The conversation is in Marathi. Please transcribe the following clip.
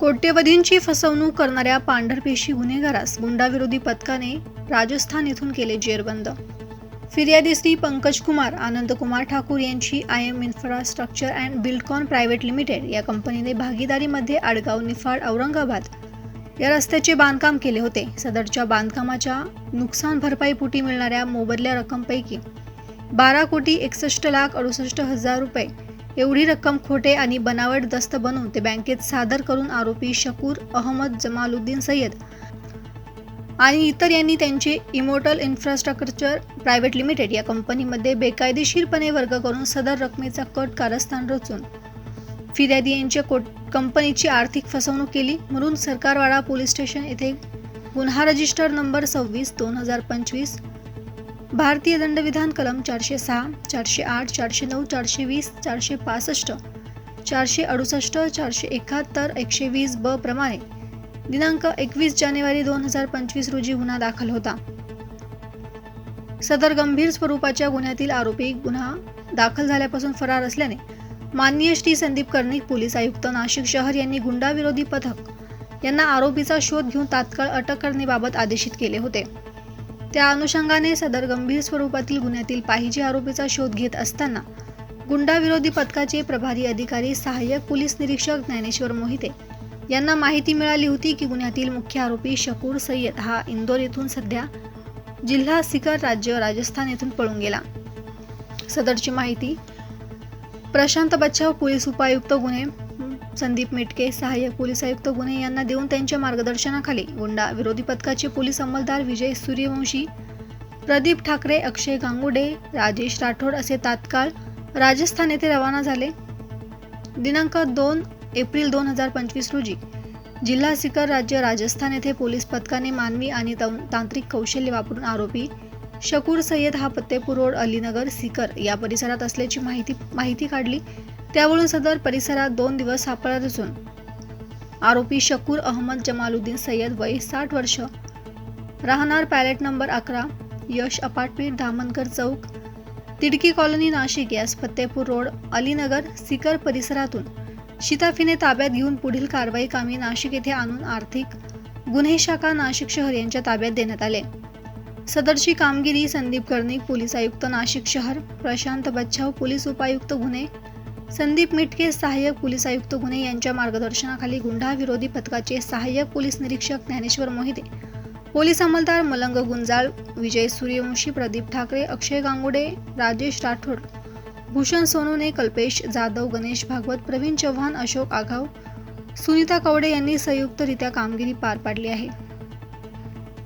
कोट्यवधींची फसवणूक करणाऱ्या पांढरपेशी गुन्हेगारास गुंडाविरोधी पथकाने राजस्थान येथून केले जेरबंद. फिर्यादी श्री पंकज कुमार आनंद ठाकूर यांची I M infrastructure and Buildcon private limited या कंपनीने भागीदारीमध्ये आडगाव निफाड औरंगाबाद या रस्त्याचे बांधकाम केले होते. सदरच्या बांधकामाच्या नुकसान भरपाईपोटी मिळणाऱ्या मोबदल्या रक्कमपैकी बारा कोटी एकसष्ट लाख अडुसष्ट हजार रुपये एवढी रक्कम खोटे आणि बनावट दस्त बनवून ते बँकेत सादर करून आरोपी शकूर अहमद जमालुद्दीन सय्यद आणि इतर यांनी त्यांचे इमोटल इन्फ्रास्ट्रक्चर प्रायव्हेट लिमिटेड या कंपनीमध्ये बेकायदेशीरपणे वर्ग करून सदर रकमेचा कट कारस्थान रचून फिर्यादी यांच्या कोट कंपनीची आर्थिक फसवणूक केली. म्हणून सरकारवाडा पोलीस स्टेशन येथे गुन्हा रजिस्टर नंबर सव्वीस दोन हजार पंचवीस भारतीय दंडविधान कलम चारशे सहा चारशे आठ चारशे नऊ चारशे वीस चारशे पासष्ट चारशे अडुसष्ट चारशे एकाहत्तर एकशे वीस ब प्रमाणे दिनांक एकवीस जानेवारी दोन हजार पंचवीस रोजी गुन्हा दाखल होता. सदर गंभीर स्वरूपाच्या गुन्ह्यातील आरोपी गुन्हा दाखल झाल्यापासून फरार असल्याने माननीय श्री संदीप कर्णिक पोलीस आयुक्त नाशिक शहर यांनी गुंडाविरोधी पथक यांना आरोपीचा शोध घेऊन तात्काळ अटक करण्याबाबत आदेशित केले होते. त्या अनुषंगाने सदर गंभीर स्वरूपातील गुन्ह्यातील पाहिजे आरोपीचा शोध घेत असताना गुंडाविरोधी पथकाचे प्रभारी अधिकारी सहाय्यक पोलीस निरीक्षक ज्ञानेश्वर मोहिते यांना माहिती मिळाली होती की गुन्ह्यातील मुख्य आरोपी शकूर सय्यद हा इंदोर येथून सध्या जिल्हा सिकर राज्य राजस्थान येथून पळून गेला. सदरची माहिती प्रशांत बच्चाव पोलीस उपायुक्त गुन्हे संदीप मिटके सहाय्यक पोलीस आयुक्त गुन्हे यांना देऊन त्यांच्या मार्गदर्शनाखाली गुंडा विरोधी पथकाचे पोलीस अंमलदार विजय सूर्यवंशी प्रदीप ठाकरे अक्षय गांगुडे राजेश राठोड असे तात्काळ राजस्थान येथे रवाना झाले. दिनांक दोन एप्रिल दोन हजार पंचवीस रोजी जिल्हा सिकर राज्य राजस्थान येथे पोलीस पथकाने मानवी आणि तांत्रिक कौशल्य वापरून आरोपी शकूर सय्यद हा फत्तेपूर रोड अलीनगर सिकर या परिसरात असल्याची माहिती माहिती काढली. त्यावरून सदर परिसरात दोन दिवस सापळा रचून आरोपी शकूर अहमद जमालुद्दीन सय्यद वय साठ वर्ष. राहणार पॅलेट नंबर अकरा यश अपार्टमेंट धामनकर चौक तिडकी कॉलनी नाशिक. यास फत्तेपूर रोड अलीनगर सिकर परिसरातून शिताफीने ताब्यात घेऊन पुढील कारवाई कामी नाशिक येथे आणून आर्थिक गुन्हे शाखा नाशिक शहर यांच्या ताब्यात देण्यात आले. सदरची कामगिरी संदीप कर्णिक पोलीस आयुक्त नाशिक शहर प्रशांत बच्छाव पोलीस उपायुक्त गुन्हे संदीप मिटके सहाय्यक पोलीस आयुक्त गुन्हे यांच्या मार्गदर्शनाखाली गुंडा विरोधी पथकाचे सहाय्यक पोलीस निरीक्षक ज्ञानेश्वर मोहिते पोलीस अंमलदार मलंग गुंजाळ विजय सूर्यवंशी प्रदीप ठाकरे अक्षय गांगुडे राजेश राठोड भूषण सोनूने कल्पेश जाधव गणेश भागवत प्रवीण चव्हाण अशोक आघाव सुनीता कवडे यांनी संयुक्तरित्या कामगिरी पार पाडली आहे.